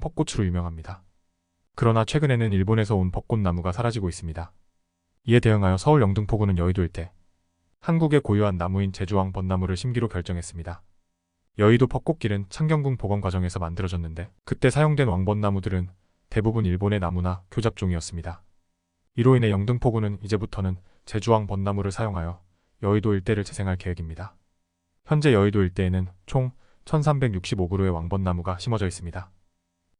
벚꽃으로 유명합니다. 그러나 최근에는 일본에서 온 벚꽃나무가 사라지고 있습니다. 이에 대응하여 서울 영등포구는 여의도 일대 한국의 고유한 나무인 제주왕 벚나무를 심기로 결정했습니다. 여의도 벚꽃길은 창경궁 복원 과정에서 만들어졌는데 그때 사용된 왕벚나무들은 대부분 일본의 나무나 교잡종이었습니다. 이로 인해 영등포구는 이제부터는 제주왕 벚나무를 사용하여 여의도 일대를 재생할 계획입니다. 현재 여의도 일대에는 총 1365그루의 왕벚나무가 심어져 있습니다.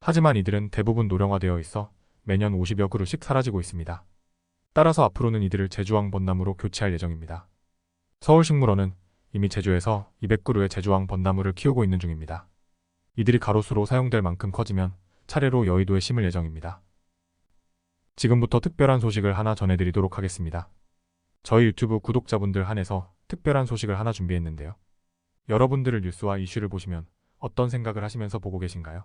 하지만 이들은 대부분 노령화되어 있어 매년 50여 그루씩 사라지고 있습니다. 따라서 앞으로는 이들을 제주왕 벚나무로 교체할 예정입니다. 서울식물원은 이미 제주에서 200그루의 제주왕 벚나무를 키우고 있는 중입니다. 이들이 가로수로 사용될 만큼 커지면 차례로 여의도에 심을 예정입니다. 지금부터 특별한 소식을 하나 전해드리도록 하겠습니다. 저희 유튜브 구독자분들 한해서 특별한 소식을 하나 준비했는데요. 여러분들을 뉴스와 이슈를 보시면 어떤 생각을 하시면서 보고 계신가요?